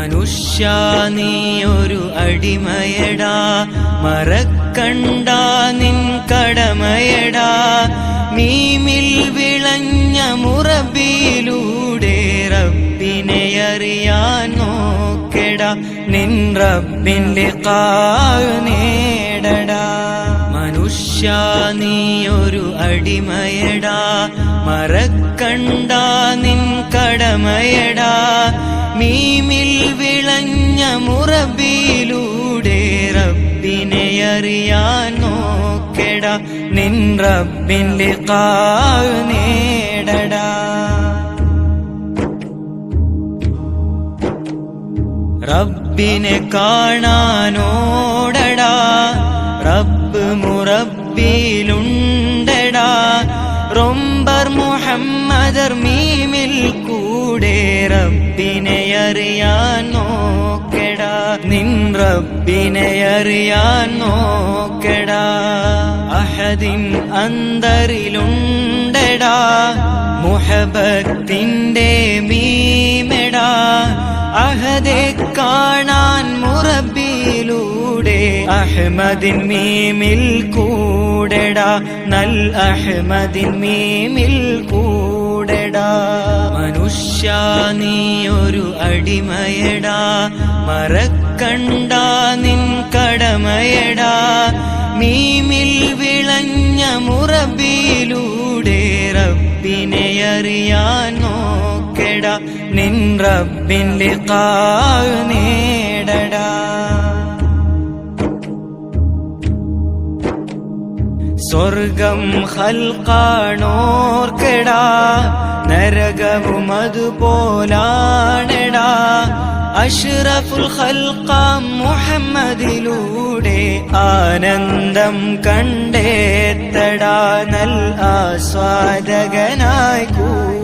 മനുഷ്യ നീ ഒരു അടിമയടാ. മറക്കണ്ട നിൻ കടമയടാ. മീമിൽ വിളഞ്ഞ മുറബിയിലൂടെ റബ്ബിനെ അറിയാൻ നോക്കെടാ. നിൻ റബ്ബിന്റെ കായു നേടടാ. മനുഷ്യ നീ ഒരു അടിമയടാ. മറക്കണ്ട നിൻ കടമയടാ മീമിൽ വിളഞ്ഞ മുറബിയിലൂടെ റബ്ബിനെ അറിയാൻ നോക്കടാ. നിൻ റബ്ബിന്റെ കാവ് നേടടാ. റബ്ബിനെ കാണാനോടടാ. റബ്ബ് മുറബിലുണ്ടടാ. മുഹമ്മദർ മീമിൽ കൂടെ റബ്ബിനെ അറിയാൻ നോക്കടാ. നിൻ റബ്ബിനെ അറിയാൻ നോക്കടാ. അഹദിൻ അന്തറിലുണ്ടടാ. മുഹബത്തിന്റെ മീമെടാ അഹദെ കാണാൻ മുറബിയിലൂടെ അഹ്മദിൻ മീമിൽ കൂടെടാ നൽ അഹ്മദിൻ മീമിൽ കൂടെടാ. മനുഷ്യ നീ ഒരു അടിമയടാ മറക്കണ്ട നിൻ കടമയടാ. മീമിൽ വിളഞ്ഞ മുറബിയിലൂടെ റബ്ബിനെ അറിയാൻ നോക്കെടാ നിൻ റബ്ബിന്റെ കായു നേടടാ. സ്വർഗം ഹൽക്കാണോർക്കെടാ നരകവും അതുപോലാണെടാ. അഷ്റഫുൽ ഹൽക്കാം മുഹമ്മദിലൂടെ ആനന്ദം കണ്ടേത്തടാ നൽ ആസ്വാദകനായി കൂടെടാ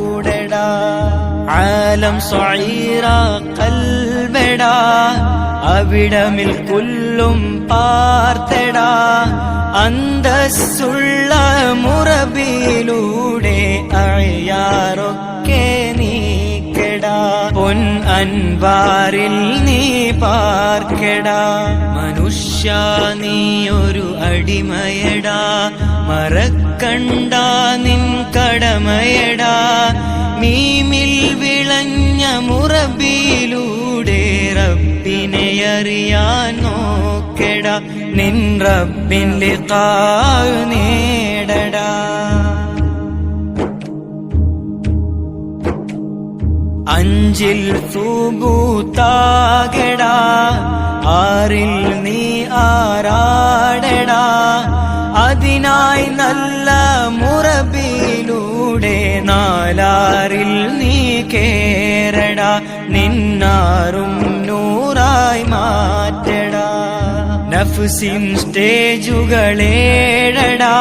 ആലം സ്വൈറ കൽബെടാ. അവിടമിൽ കുല്ലും പാർത്തടാ. അന്തസ്സുള്ള മുറബിയിലൂടെ അഴയാറൊക്കെ നീക്കടാ. പൊൻ അൻവാറിൽ നീ പാർക്കടാ. മനുഷ്യ നീ ഒരു അടിമയടാ മറക്കണ്ട നിൻ കടമയടാ. മീമിൽ വിളഞ്ഞ മുറബിയിലൂടെ റബ്ബിനെ അറിയാൻ നോക്കടാ. നിൻ റബ്ബിന്റെ കായു നേടടാ. അഞ്ചിൽ തൂബൂത്താകടാ ആറിൽ നീ ആരാടടാ. അതിനായി നല്ല മുറബിലൂടെ നാലാറിൽ നീ കേരട നിന്നാറും നൂറായി മാറ്റട. നഫ്സിൻ സ്റ്റേജുകളേഴടാ.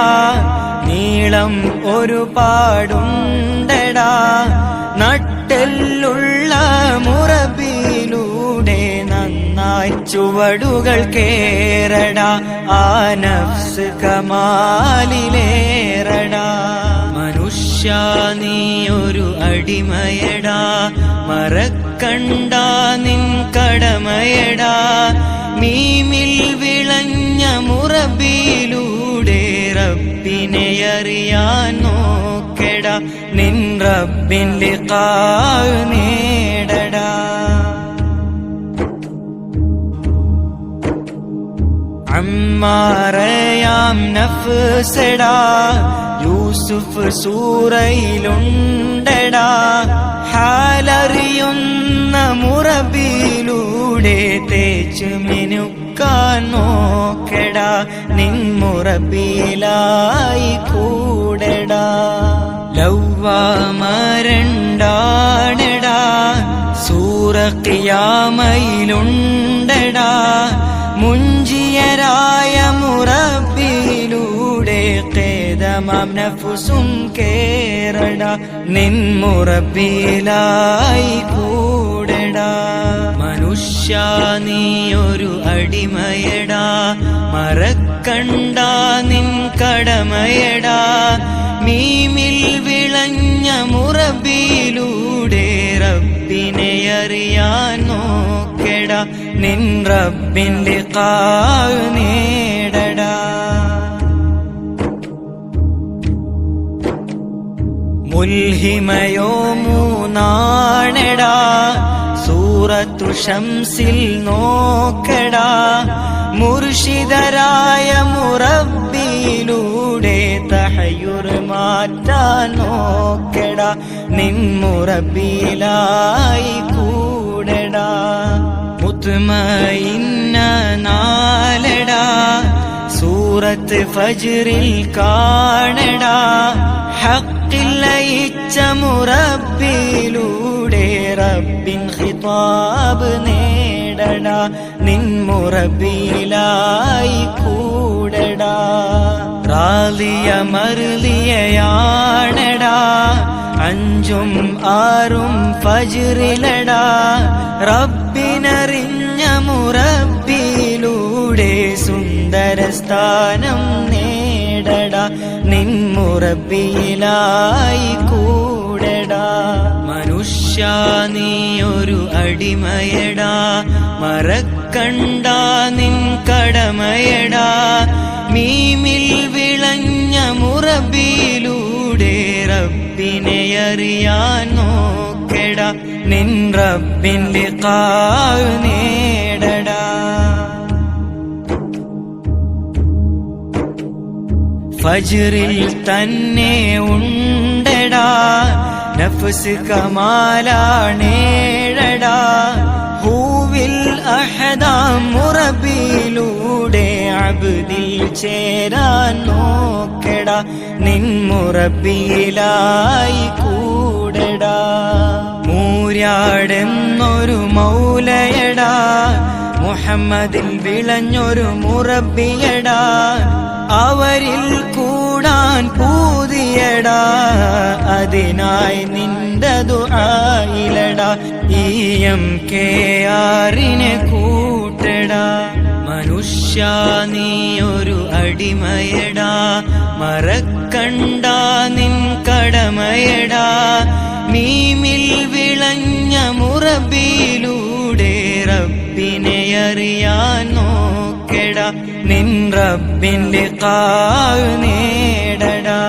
നീളം ഒരു പാടുണ്ടടാ. നട്ടെല്ലുള്ള മുറബിയിലൂടെ ചുവടുകൾ കേരട ആനസ് കമാലിലേറട മനുഷ്യ നീ ഒരു അടിമയടാ മറക്കണ്ട നിൻ കടമയടാ. മീമിൽ വിളഞ്ഞ മുറബിയിലൂടെ റബ്ബിനെ അറിയാൻ നോക്കട നിൻ റബ്ബിന്റെ കാ നേടടാ. അമ്മാറയാം നഫ്സടാ. യൂസുഫ് സൂറയിലുണ്ടടാ. ഹാലറിയുന്ന മുറബിയിലൂടെ തേച്ച് മിനുക്കാൻ നോക്കടാ. നിൻ മുറബിയിലായി കൂടടാ. ലൗവാമരണ്ടാണടാ സൂറക്കിയാമയിലുണ്ടടാ മുഞ്ചിയരായ കേദമാം നഫുസും കേറട. നിൻ മുറബിയിലായി കൂടടാ. മനുഷ്യ നീ ഒരു അടിമയടാ. മറക്കണ്ട നിൻ കടമയടാ. മീമിൽ വിളഞ്ഞ മുറബിയിലൂടെ റബ്ബിനെ അറിയാൻ നോക്കട. നിൻ റബ്ബിന്റെ നേടടാ മുൽഹിമയോ മൂന്നാണെടാ. സൂറത്തു ഷംസിൽ നോക്കടാ. മുർഷിദരായ മുറബിയിലൂടെ തഹയുർ മാറ്റാൻ നോക്കടാ. നിമ്മുറബിയിലായി കൂടടാ. മുത്തുമയിന്ന നാലടാ. സൂറത്ത് ഫജ്റിൽ കാണടാ. ഹഖിൽ ലയിച്ച മുറബ്ബിലൂടെ റബ്ബിൻ ഖിതാബ് നേടടാ. നിൻ മുറബ്ബിലായി കൂടടാ. റാലിയ മറുലിയയാണടാ അഞ്ചും ആറും ഫജ്റിലടാ. റബ്ബിനറിഞ്ഞ മുറബിയിലൂടെ സുന്ദര നേടട. നേടടാ നിൻ മുറബിയിലായി കൂടടാ. മനുഷ്യ നീ ഒരു അടിമയടാ. മറക്കണ്ട നിൻ കടമയടാ. മീമിൽ വിളഞ്ഞ മുറബിയിലൂടെ റബ്ബിനെ അറിയാൻ നോക്കടാ. നിൻ റബ്ബിന്റെ കാ നേടടാ. ഫജ്റിൽ തന്നെ ഉണ്ടടാ. നഫ്സ് കമാലാണേഴടാ ഹൂവിൽ അഹദാം മുറബിയിലൂടെ അബ്ദിൽ ചേരാൻ നോക്കടാ. നിൻ മുറബിയിലായി കൂടടാ. മൂര്യാടെന്നൊരു മൗലയടാ. മുഹമ്മദിൽ വിളഞ്ഞൊരു മുറബിയടാ. അവരിൽ കൂടാൻ പൂതിയടാ. അതിനായി നിന്റതു ആയിലടാ ഈ എം കെ ആറിനെ കൂട്ടടാ. മനുഷ്യ നീ ഒരു അടിമയടാ. മറക്കണ്ട നിൻ കടമയടാ. മീമിൽ വിളഞ്ഞ മുറബിയിലൂടെ റബ്ബിനെ അറിയാൻ നോക്കടാ. നിൻ റബ്ബിന്റെ കാവ് നേടടാ.